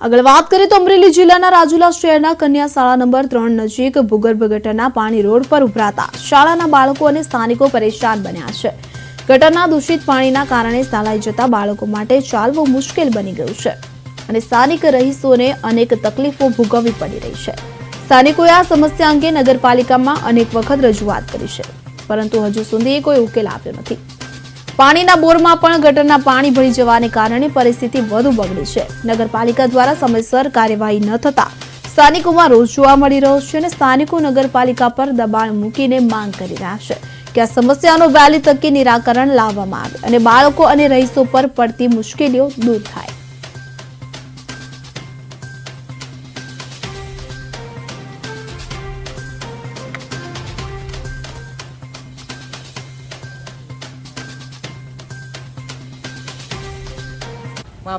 આગળ વાત કરીએ તો અમરેલી જિલ્લાના રાજુલા શહેરના કન્યા શાળા નંબર ત્રણ નજીક ભૂગર્ભ ગટરના પાણી રોડ પર ઉભરાતા શાળાના બાળકો અને સ્થાનિકો પરેશાન બન્યા છે. ગટરના દૂષિત પાણીના કારણે શાળાએ જતા બાળકો માટે ચાલવું મુશ્કેલ બની ગયું છે અને સ્થાનિક રહીશોને અનેક તકલીફો ભોગવવી પડી રહી છે. સ્થાનિકોએ આ સમસ્યા અંગે નગરપાલિકામાં અનેક વખત રજૂઆત કરી છે, પરંતુ હજુ સુધી કોઈ ઉકેલ આપ્યો નથી. પાણીના બોરમાં પણ ગટરના પાણી ભળી જવાને કારણે પરિસ્થિતિ વધુ બગડી છે. નગરપાલિકા દ્વારા સમયસર કાર્યવાહી ન થતા સ્થાનિકોમાં રોષ જોવા મળી રહ્યો છે અને સ્થાનિકો નગરપાલિકા પર દબાણ મૂકીને માંગ કરી રહ્યા છે કે આ સમસ્યાનો વહેલી તકે નિરાકરણ લાવવામાં આવે અને બાળકો અને રહીશો પર પડતી મુશ્કેલીઓ દૂર થાય.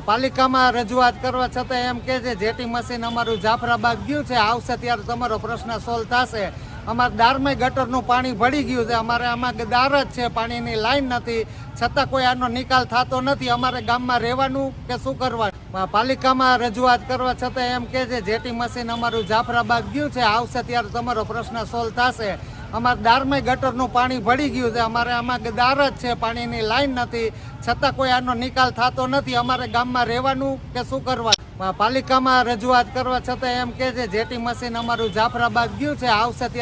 પાલિકામાં રજૂઆત કરવા છતાં એમ કે છે, જેટી મશીન અમારું જાફરાબાદ ગયું છે, આવશે ત્યારે તમારો પ્રશ્ન સોલ્વ થશે. અમારા દારમાં ગટરનું પાણી ભળી ગયું છે, અમારે આમાં દાર જ છે, પાણીની લાઈન નથી. છતાં કોઈ આનો નિકાલ થતો નથી, અમારે ગામમાં રહેવાનું કે શું કરવાનું? પાલિકામાં રજૂઆત કરવા છતાં એમ કે છે, જેટી મશીન અમારું જાફરાબાદ ગયું છે, આવશે ત્યારે તમારો પ્રશ્ન સોલ્વ થશે. અમારે દારમાં ગટરનું પાણી ભળી ગયું છે. અમારે આમાં દાર જ છે, પાણીની લાઈન નથી. છતાં કોઈ આનો નિકાલ થતો નથી. અમારે ગામમાં રહેવાનું કે શું કરવા? પાલિકામાં રજૂઆત કરવા છતાં એમ કે છે, જેટી મશીન અમારું જાફરાબાદ ગયું છે, આવશે ત્યારે